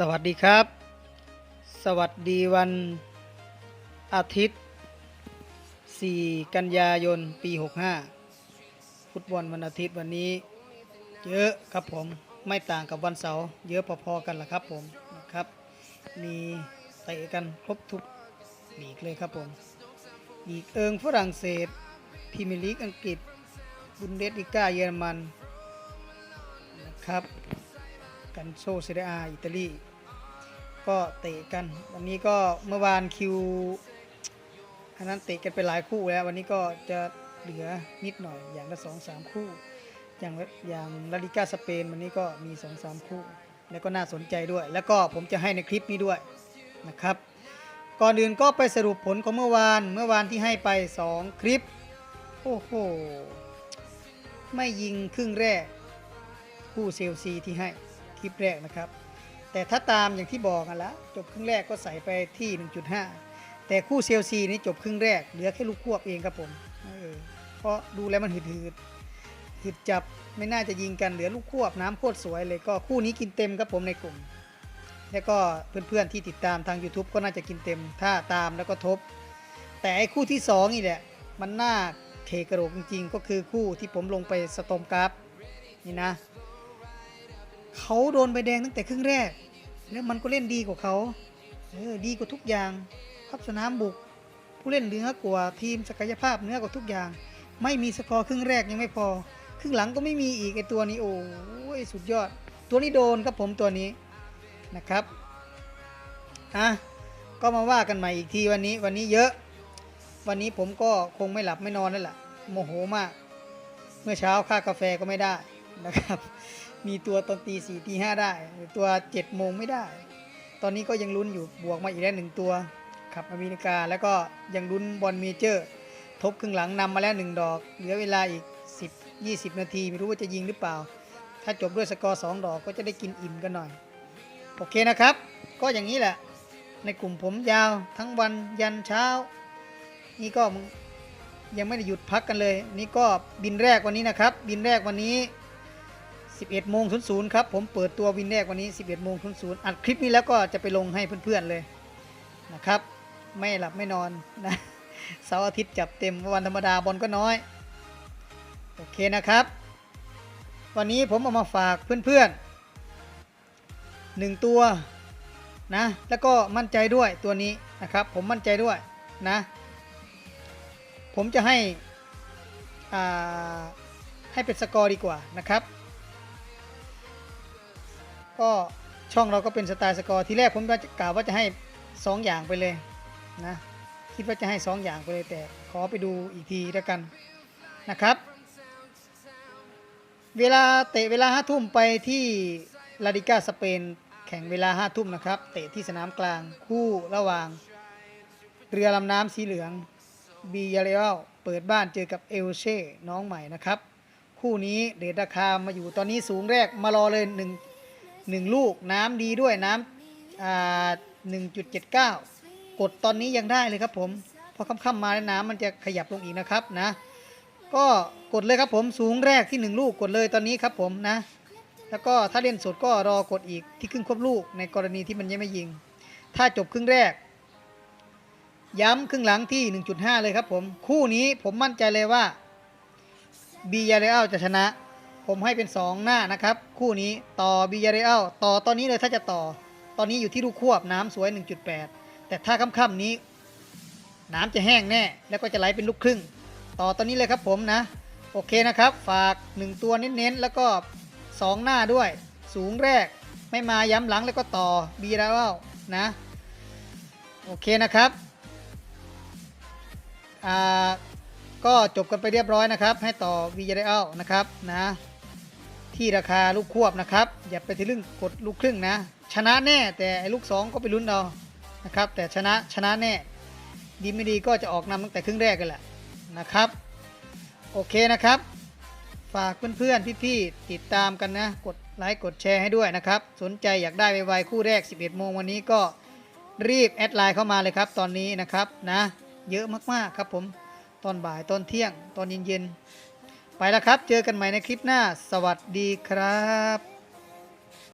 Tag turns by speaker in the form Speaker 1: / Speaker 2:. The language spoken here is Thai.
Speaker 1: สวัสดีครับ สวัสดีวันอาทิตย์ 4 กันยายน ปี 65 ฟุตบอลวันอาทิตย์วันนี้ เยอะครับผมไม่ต่างกับวันเสาร์เยอะพอๆกันละครับผมนะครับ มีเตะกันครบทุกลีกเลยครับผมลีกเอิงฝรั่งเศสพรีเมียร์ลีกอังกฤษบุนเดสลิก้าเยอรมันนะครับ กันโซเซเรียอาอิตาลีก็เตะกัน วันนี้ก็เมื่อวานคิวอันนั้นเตะกันไปหลายคู่แล้ว วันนี้ก็จะเหลือนิดหน่อยอย่างละสองสามคู่ อย่างอย่างลาลิก้าสเปนวันนี้ก็มีสองสามคู่ แล้วก็น่าสนใจด้วย แล้วก็ผมจะให้ในคลิปนี้ด้วยนะครับ ก่อนอื่นก็ไปสรุปผลของเมื่อวานเมื่อวานที่ให้ไป 2 คลิป โอ้โห ไม่ยิงครึ่งแรก คู่เซลซีที่ให้ ลิปแรกนะครับ แต่ถ้าตามอย่างที่บอกกันละจบครึ่งแรกก็ใส่ไปที่ 1.5 แต่คู่เซลซีนี่จบครึ่งแรกเหลือแค่ลูกควบเองครับผมเพราะดูแล้วมันหืดหืดๆหืดจับไม่น่าจะยิงกันเหลือลูกควบน้ำโคตรสวยเลยก็คู่นี้กินเต็มครับผมในกลุ่ม แล้วก็เพื่อนๆที่ติดตามทาง YouTube ก็น่าจะกินเต็ม ถ้าตามแล้วก็ทบ แต่ไอ้คู่ที่2นี่แหละมันน่าเทกระโหลกจริงๆ ก็คือคู่ที่ผมลงไปสตอมกราฟนี่นะ เขาโดนใบแดงตั้งแต่ครึ่งแรก แล้วมันก็เล่นดีกว่าเขาเออดีกว่าทุกอย่างพับสนามบุก ผู้เล่นเหนือกว่าทีมศักยภาพเหนือกว่าทุกอย่าง ไม่มีสกอร์ครึ่งแรกยังไม่พอ ครึ่งหลังก็ไม่มีอีกไอตัวนี้โอ้ยสุดยอด ตัวนี้โดนครับผมตัวนี้นะครับอะก็มาว่ากันใหม่อีกทีวันนี้วันนี้เยอะ วันนี้ผมก็คงไม่หลับไม่นอนแล้วล่ะโมโหมาก เมื่อเช้าค่ากาแฟก็ไม่ได้นะครับ มีตัวตอนตีสี่ตีห้าได้ ตัวเจ็ดโมงไม่ได้ ตอนนี้ก็ยังลุ้นอยู่บวกมาอีกแล้วหนึ่งตัวขับอเมริกาแล้วก็ยังลุ้นบอลเมเจอร์ ทบครึ่งหลังนำมาแล้วหนึ่งดอก เหลือเวลาอีก 10 20 นาที ไม่รู้ว่าจะยิงหรือเปล่า ถ้าจบด้วยสกอร์2ดอกก็จะได้กินอิ่มกันหน่อย โอเคนะครับ ก็อย่างนี้แหละ ในกลุ่มผมยาวทั้งวันยันเช้า นี่ก็ยังไม่ได้หยุดพักกันเลย นี่ก็บินแรกวันนี้นะครับ บินแรกวันนี้ 11โมง00ครับผมเปิดตัววินแรกวันนี้ 11โมง00อัดคลิปนี้แล้วก็จะไปลงให้เพื่อนๆเลยนะครับ ไม่หลับไม่นอนนะเสาร์อาทิตย์จับเต็มวันธรรมดาบอลก็น้อย โอเคนะครับ วันนี้ผมเอามาฝากเพื่อนๆหนึ่งตัวนะแล้วก็มั่นใจด้วยตัวนี้นะครับ ผมมั่นใจด้วยนะ ผมจะให้อ่าให้เป็นสกอร์ดีกว่านะครับ ก็ช่องเราก็เป็นสไตล์สกอร์ทีแรกผมก็จะกล่าวว่าจะให้ 2 อย่างไปเลยนะคิดว่าจะให้ 2 อย่างไปเลยแต่ขอไปดูอีกทีแล้วกันนะครับ เวลาเตะเวลาห้าทุ่มไปที่ลาดิก้าสเปนแข่งเวลาห้าทุ่มนะครับเตะที่สนามกลางคู่ระหว่าง เรือลำน้ำสีเหลืองบียาเรลเปิดบ้านเจอกับเอลเช่น้องใหม่นะครับ คู่นี้เดทราคามาอยู่ตอนนี้สูงแรกมารอเลยหนึ่ง หนึ่งลูกน้ำดีด้วยน้ำอ่าหนึ่งจุดเจ็ดเก้ากดตอนนี้ยังได้เลยครับผมพอค่ำๆมาแล้วน้ำมันจะขยับลงอีกนะครับนะ ก็กดเลยครับผมสูงแรกที่หนึ่งลูกกดเลยตอนนี้ครับผมนะ แล้วก็ถ้าเล่นสดก็รอกดอีกที่ครึ่งควบลูกในกรณีที่มันยังไม่ยิง ถ้าจบครึ่งแรก ย้ำครึ่งหลังที่ 1.5 เลยครับผม คู่นี้ผมมั่นใจเลยว่าบียาเรอัลจะชนะ ผมให้เป็น 2 หน้านะครับ คู่นี้ต่อบียาเรอัลต่อตอนนี้เลยถ้าจะต่อ ตอนนี้อยู่ที่ลูกควบน้ำสวย 1.8 แต่ถ้าค่ำๆนี้ น้ำจะแห้งแน่ แล้วก็จะไหลเป็นลูกครึ่ง ต่อตอนนี้เลยครับผมนะ โอเคนะครับ ฝาก 1 ตัวเน้นๆ แล้วก็ 2 หน้าด้วย สูงแรก ไม่มาย้ำหลังแล้วก็ต่อบียาเรอัลนะ โอเคนะครับอ่าก็จบกันไปเรียบร้อยนะครับ ให้ต่อวีเรอัลนะครับนะ ที่ราคาลูกควบนะครับ อย่าไปทะลึ่งกดลูกครึ่งนะ ชนะแน่แต่ไอ้ลูก 2 ก็ไปลุ้นเอานะครับ แต่ชนะชนะแน่ ดีไม่ดีก็จะออกนำตั้งแต่ครึ่งแรกกันแหละนะครับ โอเคนะครับ ฝากเพื่อนๆพี่ๆติดตามกันนะ กดไลค์กดแชร์ให้ด้วยนะครับ สนใจอยากได้ไวๆคู่แรก 11 โมงวันนี้ก็รีบแอดไลน์เข้ามาเลยครับตอนนี้นะครับนะ เยอะมากๆครับผมตอนบ่ายตอนเที่ยงตอนเย็นๆ ไปแล้วครับ เจอกันใหม่ในคลิปหน้า สวัสดีครับ